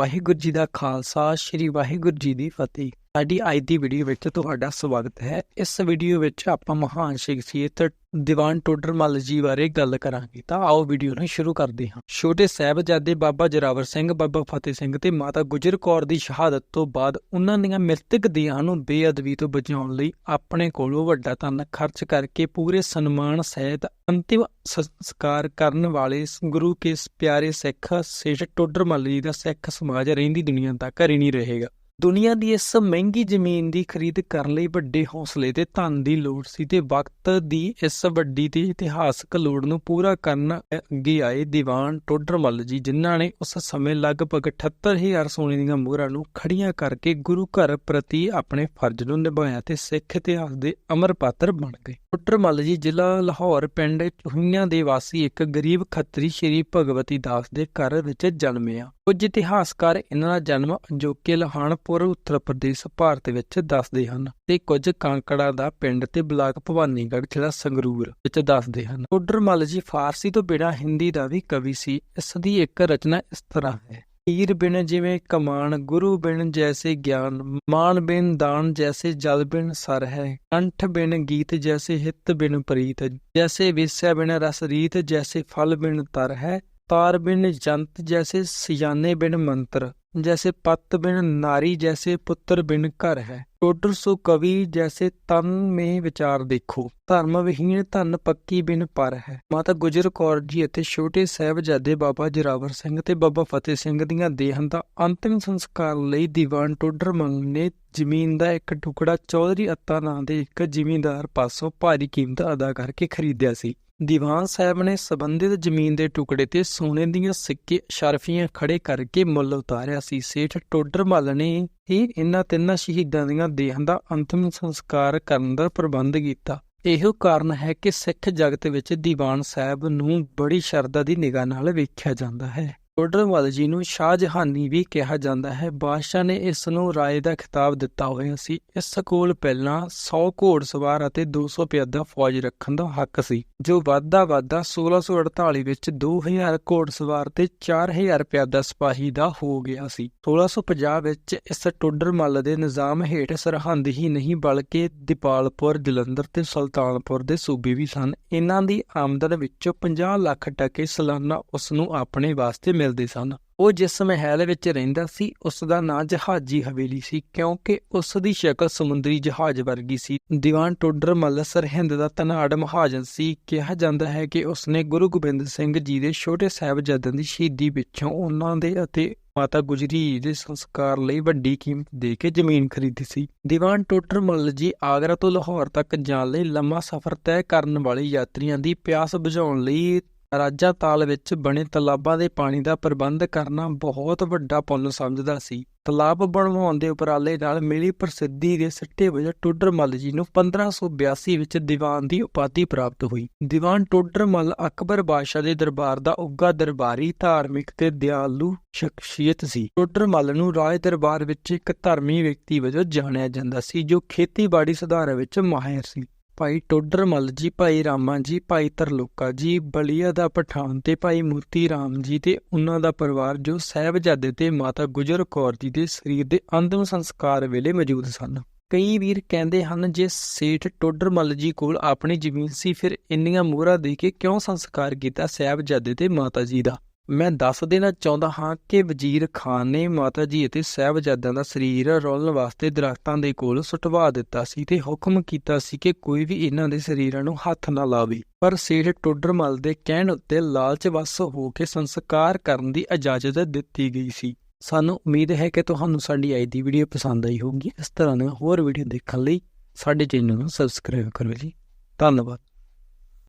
ਵਾਹਿਗੁਰੂ ਜੀ ਦਾ ਖਾਲਸਾ ਸ੍ਰੀ ਵਾਹਿਗੁਰੂ ਜੀ ਦੀ ਫਤਿਹ। ਸਾਡੀ ਅੱਜ ਦੀ ਵੀਡੀਓ ਵਿੱਚ ਤੁਹਾਡਾ ਸਵਾਗਤ ਹੈ। ਇਸ ਵੀਡੀਓ ਵਿੱਚ ਆਪਾਂ ਮਹਾਨ ਸ਼ਖਸੀਅਤ ਦੀਵਾਨ ਟੋਡਰਮੱਲ ਜੀ ਬਾਰੇ ਗੱਲ ਕਰਾਂਗੇ। ਤਾਂ ਆਓ ਵੀਡੀਓ ਨੂੰ ਸ਼ੁਰੂ ਕਰਦੇ ਹਾਂ। ਛੋਟੇ ਸਾਹਿਬਜ਼ਾਦੇ ਬਾਬਾ ਜਰਾਵਰ ਸਿੰਘ, ਬਾਬਾ ਫਤਿਹ ਸਿੰਘ ਤੇ ਮਾਤਾ ਗੁਜਰ ਕੌਰ ਦੀ ਸ਼ਹਾਦਤ ਤੋਂ ਬਾਅਦ ਉਹਨਾਂ ਦੀਆਂ ਮ੍ਰਿਤਕ ਦੇਹਾਂ ਨੂੰ ਬੇਅਦਬੀ ਤੋਂ ਬਚਾਉਣ ਲਈ ਆਪਣੇ ਕੋਲੋਂ ਵੱਡਾ ਧਨ ਖਰਚ ਕਰਕੇ ਪੂਰੇ ਸਨਮਾਨ ਸਹਿਤ ਅੰਤਿਮ ਸੰਸਕਾਰ ਕਰਨ ਵਾਲੇ ਗੁਰੂ ਕੇ ਪਿਆਰੇ ਸਿੱਖ ਸੇਠ ਟੋਡਰਮੱਲ ਜੀ ਦਾ ਸਿੱਖ ਸਮਾਜ ਰਹਿੰਦੀ ਦੁਨੀਆ ਤੱਕ ਹੀ ਨਹੀਂ ਰਹੇਗਾ। ਦੁਨੀਆ ਦੀ ਇਸ ਮਹਿੰਗੀ ਜ਼ਮੀਨ ਦੀ ਖਰੀਦ ਕਰਨ ਲਈ ਵੱਡੇ ਹੌਸਲੇ ਤੇ ਧਨ ਦੀ ਲੋੜ ਸੀ ਤੇ ਵਕਤ ਦੀ ਇਸ ਵੱਡੀ ਤੇ ਇਤਿਹਾਸਕ ਲੋੜ ਨੂੰ ਪੂਰਾ ਕਰਨ ਅੱਗੇ ਆਏ ਦੀਵਾਨ ਟੋਡਰਮੱਲ ਜੀ, ਜਿਨ੍ਹਾਂ ਨੇ ਉਸ ਸਮੇਂ ਲਗਭਗ 78000 ਸੋਨੇ ਦੀਆਂ ਮੋਹਰਾਂ ਨੂੰ ਖੜੀਆਂ ਕਰਕੇ ਗੁਰੂ ਘਰ ਪ੍ਰਤੀ ਆਪਣੇ ਫਰਜ਼ ਨੂੰ ਨਿਭਾਇਆ ਤੇ ਸਿੱਖ ਇਤਿਹਾਸ ਦੇ ਅਮਰ ਪਾਤਰ ਬਣ ਗਏ। ਟੋਡਰਮੱਲ ਜੀ, ਜ਼ਿਲ੍ਹਾ ਲਾਹੌਰ, ਪਿੰਡ ਚੁਹੀਆਂ ਦੇ ਵਾਸੀ ਇੱਕ ਗਰੀਬ ਖੱਤਰੀ ਸ਼੍ਰੀ ਭਗਵਤੀ ਦਾਸ ਦੇ ਘਰ ਵਿੱਚ ਜਨਮਿਆ। ਕੁਝ ਇਤਿਹਾਸਕਾਰ ਇਹਨਾਂ ਦਾ ਜਨਮ ਅਜੋਕੇ ਲਹਾਨਪੁਰ, ਉੱਤਰ ਪ੍ਰਦੇਸ਼, ਭਾਰਤ ਵਿੱਚ ਦੱਸਦੇ ਹਨ ਤੇ ਕੁਝ ਕਾਂਕੜਾ ਦਾ ਪਿੰਡ ਤੇ ਬਲਾਕ ਭਵਾਨੀਗੜ੍ਹ ਜ਼ਿਲ੍ਹਾ ਸੰਗਰੂਰ ਵਿੱਚ ਦੱਸਦੇ ਹਨ। ਟੋਡਰਮੱਲ ਜੀ ਫਾਰਸੀ ਤੋਂ ਬਿਨਾਂ ਹਿੰਦੀ ਦਾ ਵੀ ਕਵੀ ਸੀ। ਇਸ ਦੀ ਇੱਕ ਰਚਨਾ ਇਸ ਤਰ੍ਹਾਂ ਹੈ। ਹੀਰ ਬਿਨ ਜਿਵੇਂ ਕਮਾਨ, ਗੁਰੂ ਬਿਨ ਜੈਸੇ ਗਿਆਨ, ਮਾਨ ਬਿਨ ਦਾਨ ਜੈਸੇ ਜਲ ਬਿਨ ਸਰ ਹੈ, ਕੰਠ ਬਿਨ ਗੀਤ ਜੈਸੇ ਹਿੱਤ ਬਿਨ ਪ੍ਰੀਤ, ਜੈਸੇ ਵਿਸਿਆ ਬਿਨ ਰਸ ਰੀਤ, ਜੈਸੇ ਫਲ ਬਿਨ ਤਰ ਹੈ। ਤਾਰ ਬਿਨ ਜੰਤ ਜੈਸੇ ਸਿਆਨੇ ਬਿਨ ਮੰਤਰ जैसे पत बिन नारी जैसे पुत्र बिन घर है टोटर सो कवि जैसे तन में ਵਿਚਾਰ ਦੇਖੋ ਧਰਮ ਵਿਹੀਨ ਧਨ ਪੱਕੀ ਬਿਨ ਪਰ ਹੈ ਮਾਤਾ ਗੁਜਰ ਕੌਰ ਜੀ ਅਤੇ ਛੋਟੇ ਸਾਹਿਬਜ਼ਾਦੇ ਬਾਬਾ ਜਰਾਵਰ ਸਿੰਘ ਤੇ ਬਾਬਾ ਫਤਿਹ ਸਿੰਘ ਦੀਆਂ ਦੇਹਾਂ ਦਾ ਅੰਤਿਮ ਸੰਸਕਾਰ ਲਈ ਦੀਵਾਨ ਟੋਡਰਮਲ ਨੇ ਜ਼ਮੀਨ ਦਾ ਇੱਕ ਟੁਕੜਾ ਚੌਧਰੀ ਅੱਤਾ ਨਾਂ ਦੇ ਇੱਕ ਜ਼ਿਮੀਂਦਾਰ ਪਾਸੋਂ ਭਾਰੀ ਕੀਮਤ ਅਦਾ ਕਰਕੇ ਖਰੀਦਿਆ ਸੀ ਦੀਵਾਨ ਸਾਹਿਬ ਨੇ ਸਬੰਧਿਤ ਜ਼ਮੀਨ ਦੇ ਟੁਕੜੇ ਤੇ ਸੋਨੇ ਦੀਆਂ ਸਿੱਕੇ ਸ਼ਰਫੀਆਂ ਖੜੇ ਕਰਕੇ ਮੁੱਲ ਉਤਾਰਿਆ ਸੀ। ਸੇਠ ਟੋਡਰਮਲ ਨੇ ਹੀ ਇਹਨਾਂ ਤਿੰਨਾਂ ਸ਼ਹੀਦਾਂ ਦੀਆਂ ਦੇਹਾਂ ਦਾ ਅੰਤਿਮ ਸੰਸਕਾਰ ਕਰਨ ਦਾ ਪ੍ਰਬੰਧ ਕੀਤਾ। ਇਹੋ ਕਾਰਨ ਹੈ ਕਿ ਸਿੱਖ ਜਗਤ ਵਿੱਚ ਦੀਵਾਨ ਸਾਹਿਬ ਨੂੰ ਬੜੀ ਸ਼ਰਧਾ ਦੀ ਨਿਗਾਹ ਨਾਲ ਵੇਖਿਆ ਜਾਂਦਾ ਹੈ। ਟੋਡਰਮਲ ਜੀ ਨੂੰ ਸ਼ਾਹਜਹਾਨੀ ਵੀ ਕਿਹਾ ਜਾਂਦਾ ਹੈ, ਬਾਦਸ਼ਾਹ ਨੇ ਇਸ ਨੂੰ ਰਾਏ ਦਾ ਖਿਤਾਬ ਦਿੱਤਾ ਹੋਇਆ ਸੀ। ਇਸ ਕੋਲ ਪਹਿਲਾਂ 100 ਘੋੜਸਵਾਰ ਅਤੇ 200 ਪਿਆਦਾ ਫੌਜ ਰੱਖਣ ਦਾ ਹੱਕ ਸੀ, ਜੋ ਵਾਧਾ ਵਾਧਾ 1648 ਵਿੱਚ 2000 ਘੋੜਸਵਾਰ ਤੇ 4000 ਪਿਆਦਾ ਸਿਪਾਹੀ ਦਾ ਹੋ ਗਿਆ ਸੀ। 1650 ਵਿੱਚ ਇਸ ਟੋਡਰਮਲ ਦੇ ਨਿਜ਼ਾਮ ਹੇਠ ਸਰਹੰਦ ਹੀ ਨਹੀਂ, ਬਲਕਿ ਦੀਪਾਲਪੁਰ, ਜਲੰਧਰ ਤੇ ਸੁਲਤਾਨਪੁਰ ਦੇ ਸੂਬੇ ਵੀ ਸਨ। ਇਹਨਾਂ ਦੀ ਆਮਦਨ ਵਿੱਚੋਂ 50 ਲੱਖ ਟਕੇ ਸਾਲਾਨਾ ਉਸ ਨੂੰ ਆਪਣੇ ਵਾਸਤੇ ਮਿਲਦੇ ਸਨ। ਉਹ ਜਿਸ ਮਹਿਲ ਵਿੱਚ ਰਹਿੰਦਾ ਸੀ, ਉਸ ਦਾ ਨਾਂ ਜਹਾਜੀ ਹਵੇਲੀ ਸੀ, ਕਿਉਂਕਿ ਉਸ ਦੀ ਸ਼ਕਲ ਸਮੁੰਦਰੀ ਜਹਾਜ਼ ਵਰਗੀ ਸੀ। ਦੀਵਾਨ ਟੋਡਰਮੱਲ ਸਰਹਿੰਦ ਦਾ ਤਨਾੜ ਮਹਾਜਨ ਸੀ। ਕਿਹਾ ਜਾਂਦਾ ਹੈ ਕਿ ਉਸਨੇ ਗੁਰੂ ਗੋਬਿੰਦ ਸਿੰਘ ਜੀ ਦੇ ਛੋਟੇ ਸਾਹਿਬਜ਼ਾਦਿਆਂ ਦੀ ਸ਼ਹੀਦੀ ਪਿੱਛੋਂ ਉਹਨਾਂ ਦੇ ਅਤੇ ਮਾਤਾ ਗੁਜਰੀ ਦੇ ਸੰਸਕਾਰ ਲਈ ਵੱਡੀ ਕੀਮਤ ਦੇ ਕੇ ਜ਼ਮੀਨ ਖਰੀਦੀ ਸੀ। ਦੀਵਾਨ ਟੋਡਰ ਮੱਲ ਜੀ ਆਗਰਾ ਤੋਂ ਲਾਹੌਰ ਤੱਕ ਜਾਣ ਲਈ ਲੰਮਾ ਸਫ਼ਰ ਤੈਅ ਕਰਨ ਵਾਲੇ ਯਾਤਰੀਆਂ ਦੀ ਪਿਆਸ ਬੁਝਾਉਣ ਲਈ ਰਾਜਾ ਤਾਲ ਵਿੱਚ ਬਣੇ ਤਲਾਬਾਂ ਦੇ ਪਾਣੀ ਦਾ ਪ੍ਰਬੰਧ ਕਰਨਾ ਬਹੁਤ ਵੱਡਾ ਪੁੰਨ ਸਮਝਦਾ ਸੀ। ਤਲਾਬ ਬਣਵਾਉਣ ਦੇ ਉਪਰਾਲੇ ਨਾਲ ਮਿਲੀ ਪ੍ਰਸਿੱਧੀ ਦੇ ਸਿੱਟੇ ਵਜੋਂ ਟੋਡਰਮੱਲ ਜੀ ਨੂੰ 1582 ਵਿੱਚ ਦੀਵਾਨ ਦੀ ਉਪਾਧੀ ਪ੍ਰਾਪਤ ਹੋਈ। ਦੀਵਾਨ ਟੋਡਰਮੱਲ ਅਕਬਰ ਬਾਦਸ਼ਾਹ ਦੇ ਦਰਬਾਰ ਦਾ ਉੱਗਾ ਦਰਬਾਰੀ, ਧਾਰਮਿਕ ਤੇ ਦਿਆਲੂ ਸ਼ਖਸੀਅਤ ਸੀ। ਟੋਡਰਮੱਲ ਨੂੰ ਰਾਜ ਦਰਬਾਰ ਵਿੱਚ ਇੱਕ ਧਰਮੀ ਵਿਅਕਤੀ ਵਜੋਂ ਜਾਣਿਆ ਜਾਂਦਾ ਸੀ, ਜੋ ਖੇਤੀਬਾੜੀ ਸੁਧਾਰ ਵਿੱਚ ਮਾਹਿਰ ਸੀ। ਭਾਈ ਟੋਡਰਮੱਲ ਜੀ, ਭਾਈ ਰਾਮਾ ਜੀ, ਭਾਈ ਤਰਲੋਕਾ ਜੀ, ਬਲੀਆ ਦਾ ਪਠਾਨ ਤੇ ਭਾਈ ਮੂਰਤੀ ਰਾਮ ਜੀ ਤੇ ਉਹਨਾਂ ਦਾ ਪਰਿਵਾਰ ਜੋ ਸਾਹਿਬਜ਼ਾਦੇ ਤੇ ਮਾਤਾ ਗੁਜਰ ਕੌਰ ਜੀ ਦੇ ਸਰੀਰ ਦੇ ਅੰਤਿਮ ਸੰਸਕਾਰ ਵੇਲੇ ਮੌਜੂਦ ਸਨ। ਕਈ ਵੀਰ ਕਹਿੰਦੇ ਹਨ, ਜੇ ਸੇਠ ਟੋਡਰਮੱਲ ਜੀ ਕੋਲ ਆਪਣੀ ਜ਼ਮੀਨ ਸੀ, ਫਿਰ ਇੰਨੀਆਂ ਮੋਹਰਾਂ ਦੇ ਕੇ ਕਿਉਂ ਸੰਸਕਾਰ ਕੀਤਾ ਸਾਹਿਬਜ਼ਾਦੇ ਤੇ ਮਾਤਾ ਜੀ ਦਾ? ਮੈਂ ਦੱਸ ਦੇਣਾ ਚਾਹੁੰਦਾ ਹਾਂ ਕਿ ਵਜ਼ੀਰ ਖਾਨ ਨੇ ਮਾਤਾ ਜੀ ਅਤੇ ਸਾਹਿਬਜ਼ਾਦਿਆਂ ਦਾ ਸਰੀਰ ਰੋਲਣ ਵਾਸਤੇ ਦਰਖਤਾਂ ਦੇ ਕੋਲ ਸੁਟਵਾ ਦਿੱਤਾ ਸੀ ਤੇ ਹੁਕਮ ਕੀਤਾ ਸੀ ਕਿ ਕੋਈ ਵੀ ਇਹਨਾਂ ਦੇ ਸਰੀਰਾਂ ਨੂੰ ਹੱਥ ਨਾ ਲਾਵੇ। ਪਰ ਸੇਠ ਟੋਡਰਮਲ ਦੇ ਕਹਿਣ ਉੱਤੇ ਲਾਲਚ ਵਸ ਹੋ ਕੇ ਸੰਸਕਾਰ ਕਰਨ ਦੀ ਇਜਾਜ਼ਤ ਦਿੱਤੀ ਗਈ ਸੀ। ਸਾਨੂੰ ਉਮੀਦ ਹੈ ਕਿ ਤੁਹਾਨੂੰ ਸਾਡੀ ਅੱਜ ਦੀ ਵੀਡੀਓ ਪਸੰਦ ਆਈ ਹੋਵੇਗੀ। ਇਸ ਤਰ੍ਹਾਂ ਦੀਆਂ ਹੋਰ ਵੀਡੀਓ ਦੇਖਣ ਲਈ ਸਾਡੇ ਚੈਨਲ ਨੂੰ ਸਬਸਕ੍ਰਾਈਬ ਕਰੋ ਜੀ। ਧੰਨਵਾਦ।